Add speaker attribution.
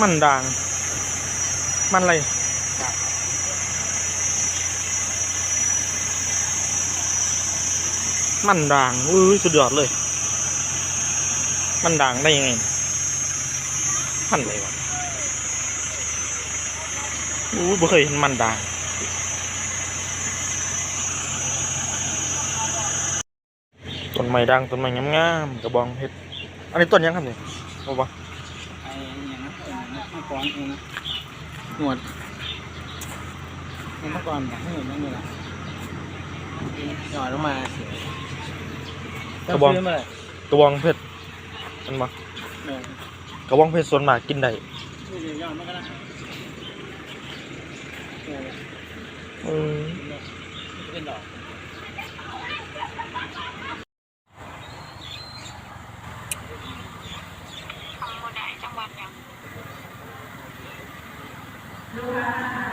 Speaker 1: มันด่าง มันอะไรมันด่างอุ้ยสุดยอดเลย มันด่างได้ยังไงมันอะไรวะอู้ยบ่เคยเห็นมันด่างต้นไม้ด่างต้นไม้งามๆกระบองเพชรอันนี้ต้นยังครับเนี่ยบอก
Speaker 2: ก่อนเองนะหนวดเมื่อก่อนแบบไม่เห็นไม่มีละหย่อนลงมาเสีย
Speaker 1: กระบอง
Speaker 2: ซื้มาเลย
Speaker 1: กระบองเพชรมันมาก
Speaker 2: เออก
Speaker 1: ระบองเพชรส่วนมากกินได้
Speaker 2: นี่เดี๋ยวหย่อนมากันนะเออ
Speaker 1: อืม
Speaker 2: จะเป็นดอก
Speaker 3: ทำโมได้จังหวัดยัง Não.